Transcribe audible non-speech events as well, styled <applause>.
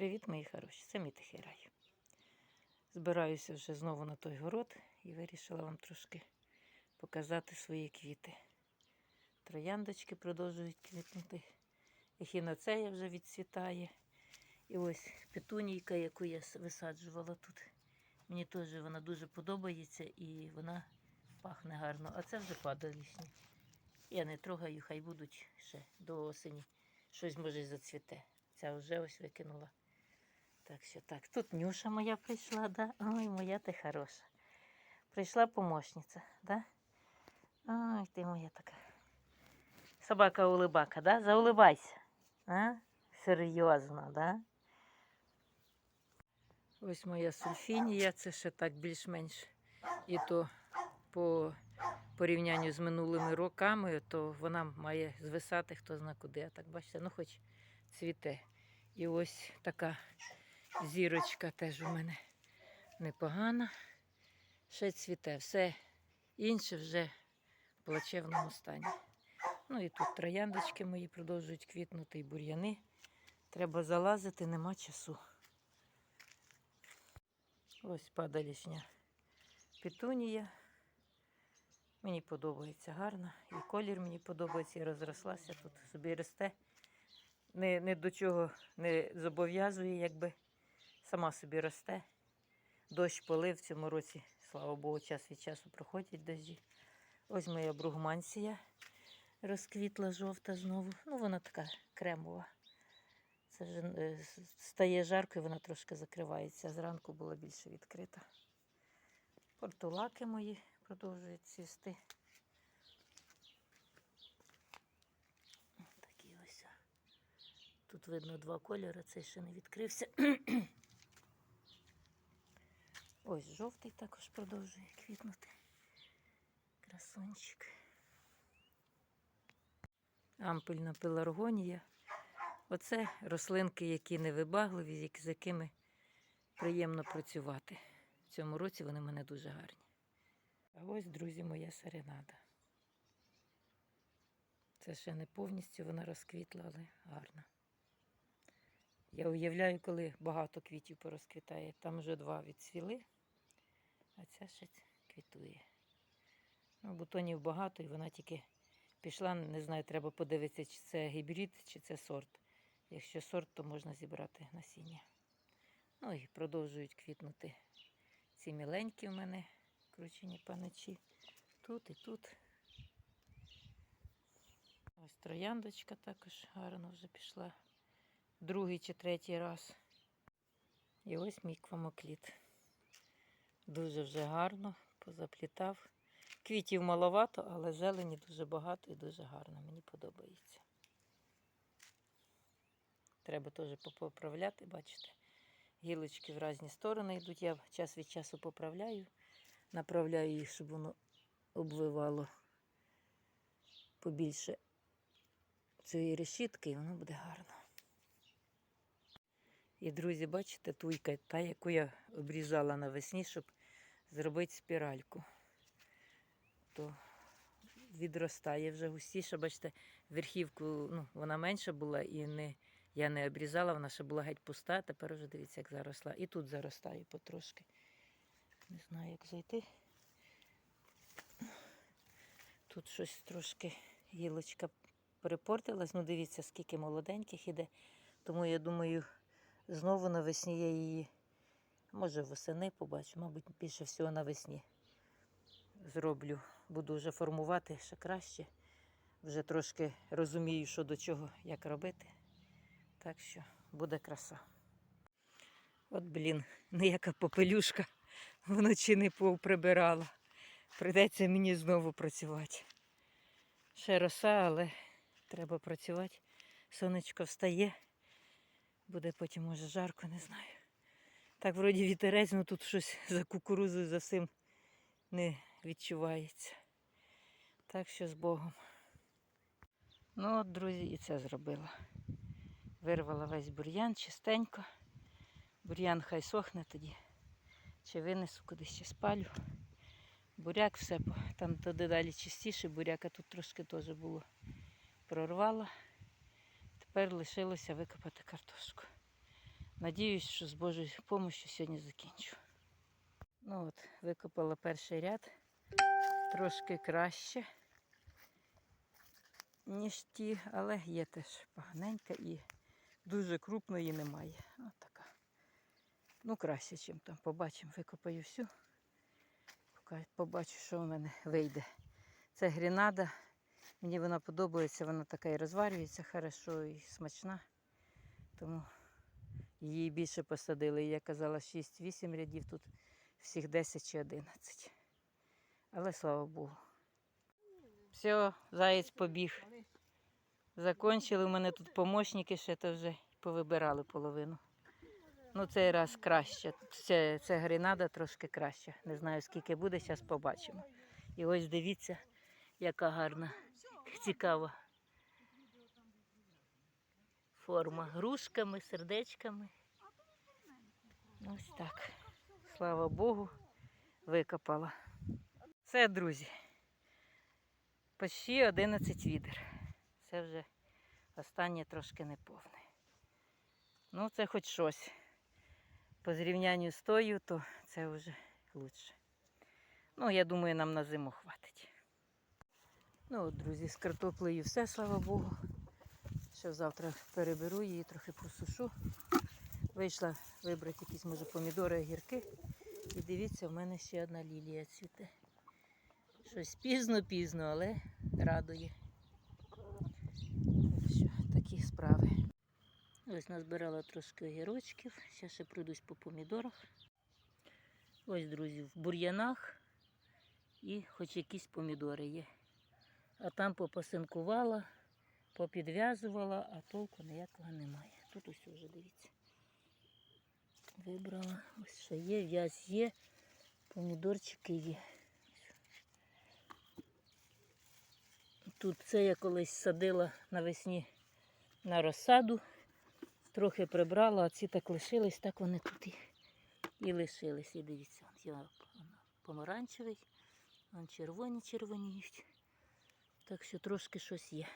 Привіт, мої хороші, мій тихий рай. Збираюся вже знову на той город і вирішила вам трошки показати свої квіти. Трояндочки продовжують квітнути. Ехіноцея вже відцвітає. І ось петунійка, яку я висаджувала тут. Мені теж вона дуже подобається і вона пахне гарно. А це вже падалісні. Я не трогаю, хай будуть ще до осені. Щось може зацвіте. Ця вже ось викинула. Так що так. Тут Нюша моя прийшла, да? Ой, моя ти хороша. Прийшла помощниця, да? Ой, ти моя така. Собака улибака, да? Заулибайся. А? Серйозно, да? Ось моя сульфінія, це ще так більш-менш. І то по порівнянню з минулими роками, то вона має звисати хто зна куди. А так бачите, ну хоч цвіте. І ось така зірочка теж у мене непогана. Ще цвіте. Все інше вже в плачевному стані. Ну і тут трояндочки мої продовжують квітнути і бур'яни. Треба залазити, нема часу. Ось падалішня петунія. Мені подобається гарно. І колір мені подобається, і розрослася тут собі росте. Не, не до чого не зобов'язує, якби сама собі росте. Дощ полив в цьому році, слава Богу, час від часу проходять дощі. Ось моя бругмансія розквітла жовта знову. Ну, вона така кремова. Це ж е, стає жарко і вона трошки закривається. Зранку була більше відкрита. Портулаки мої продовжують цвісти. Такі ось. Тут видно два кольори, цей ще не відкрився. <clears throat> Ось жовтий також продовжує квітнути. Красунчик. Ампельна пеларгонія. Оце рослинки, які невибагливі, з якими приємно працювати. В цьому році вони в мене дуже гарні. А ось, друзі, моя серенада. Це ще не повністю вона розквітла, але гарна. Я уявляю, коли багато квітів порозквітає. Там вже два відцвіли, а ця ще квітує. Ну, бутонів багато, і вона тільки пішла. Не знаю, треба подивитися, чи це гібрид, чи це сорт. Якщо сорт, то можна зібрати насіння. Ну і продовжують квітнути ці міленькі в мене кручені паничі. Тут і тут. Ось трояндочка також гарно вже пішла. Другий чи третій раз. І ось мій квамокліт. Дуже вже гарно позаплітав. Квітів маловато, але зелені дуже багато і дуже гарно. Мені подобається. Треба теж поправляти, бачите. Гілочки в різні сторони йдуть. Я час від часу поправляю, направляю їх, щоб воно обвивало побільше цієї решітки, і воно буде гарно. І, друзі, бачите, туйка, та, яку я обрізала навесні, щоб зробити спіральку. То відростає вже густіше. Бачите, верхівку, ну, вона менша була і не, я не обрізала, вона ще була геть пуста. Тепер вже дивіться, як заросла. І тут заростаю потрошки. Не знаю, як зайти. Тут щось трошки гілочка перепортилась. Ну, дивіться, скільки молоденьких іде. Тому я думаю, знову навесні я її, може, восени побачу, мабуть, більше всього навесні зроблю. Буду вже формувати ще краще. Вже трошки розумію, що до чого, як робити. Так що буде краса. От, блін, ніяка попелюшка вночі не повприбирала. Прийдеться мені знову працювати. Ще роса, але треба працювати. Сонечко встає. Буде потім, може, жарко, не знаю. Так, вроді вітерець, ну тут щось <laughs> за кукурузою, за всім не відчувається. Так що з Богом. Ну от, друзі, і це зробила. Вирвала весь бур'ян чистенько. Бур'ян хай сохне тоді. Чи винесу кудись ще спалю. Буряк все, там туди далі чистіше, буряка тут трошки теж було прорвала. Тепер лишилося викопати картошку. Надіюсь, що з Божою допомогою сьогодні закінчу. Ну от, викопала перший ряд. Трошки краще, ніж ті, але є теж поганенька і дуже крупної немає. От така. Ну, краще, ніж там. Побачимо, викопаю всю. Побачу, що в мене вийде. Це грінада. Мені вона подобається, вона така і розварюється хорошо і смачна. Тому її більше посадили. Я казала 6-8 рядів, тут всіх 10 чи 11. Але слава Богу. Все, заєць побіг. Закончили. У мене тут помощники ще то вже повибирали половину. Ну, цей раз краще. Це, це грінада трошки краще. Не знаю, скільки буде, зараз побачимо. І ось дивіться, яка гарна, цікава форма. Грушками, сердечками. Ось так. Слава Богу, викопала. Все, друзі. Почти 11 відер. Це вже останнє трошки неповне. Ну, це хоч щось. По зрівнянню з тою, то це вже краще. Ну, я думаю, нам на зиму хватить. Ну, от, друзі, з картоплею все, слава Богу. Ще завтра переберу її, трохи просушу. Вийшла вибрати якісь, може, помідори, огірки. І дивіться, в мене ще одна лілія цвіте. Щось пізно-пізно, але радує. Що, такі справи. Ось назбирала трошки огірочків. Зараз ще пройдусь по помідорах. Ось, друзі, в бур'янах і хоч якісь помідори є. А там попасинкувала, попідв'язувала, а толку ніякого немає. Тут ось вже дивіться. Вибрала. Ось що є, в'язь є, помідорчики є. Тут це я колись садила навесні на розсаду. Трохи прибрала, а ці так лишились, так вони тут і, і лишились. І дивіться, я помаранчевий, вон червоні червоніють. Так що трошки щось є.